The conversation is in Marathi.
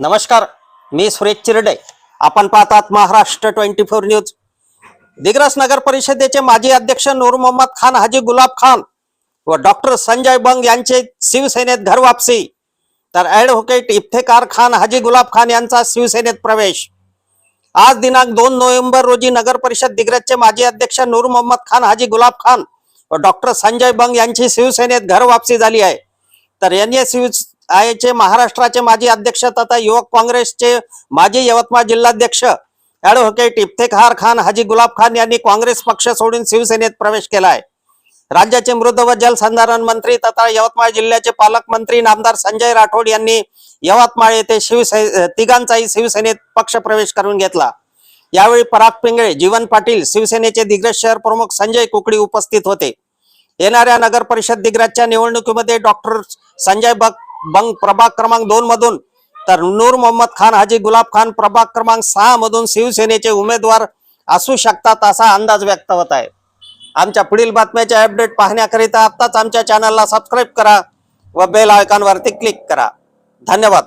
नमस्कार मी सुरेश चिरडे. आपण पाहतात Maharashtra twenty four news. Digras नगर परिषदेचे माजी अध्यक्ष नूर मोहम्मद खान हाजी गुलाब खान व डॉक्टर संजय बंग यांचे शिवसेनेत घर वापसी. तर ऍडव्होकेट इफ्तेकार खान हाजी गुलाब खान यांचा शिवसेनेत प्रवेश. आज दिनांक दोन नोव्हेंबर रोजी नगर परिषद दिग्रजचे माजी अध्यक्ष नूर मोहम्मद खान हाजी गुलाब खान व डॉक्टर संजय बंग यांची शिवसेनेत घर वापसी झाली आहे. तर यांनी शिव आयचे महाराष्ट्राचे माजी अध्यक्ष तथा युवक काँग्रेसचे माजी यवतमाळ जिल्हाध्यक्ष ॲडव्होकेट इफ्तेखार खान हाजी गुलाब खान यांनी काँग्रेस पक्ष सोडून शिवसेनेत प्रवेश केला आहे राज्याचे मृद व जलसंधारण मंत्री तथा यवतमाळ जिल्ह्याचे पालकमंत्री नामदार संजय राठोड यांनी यवतमाळ येथे शिवसे तिघांचाही शिवसेनेत पक्ष प्रवेश करून घेतला. यावेळी पराग पिंगळे जीवन पाटील शिवसेनेचे दिग्रज शहर प्रमुख संजय कुकडी उपस्थित होते. येणाऱ्या नगर परिषद दिग्रजच्या निवडणुकीमध्ये डॉक्टर संजय बग बंग प्रभाग क्रमांक दोन मधून तर नूर मोहम्मद खान हाजी गुलाब खान प्रभाग क्रमांक सहा मधून शिवसेनेचे उमेदवार असू शकतात असा अंदाज व्यक्त होत आहे. आमच्या पुढील बातम्याचे अपडेट पाहण्याकरिता आत्ताच आमच्या चॅनलला सबस्क्राईब करा व बेल आयकॉनवरती क्लिक करा. धन्यवाद.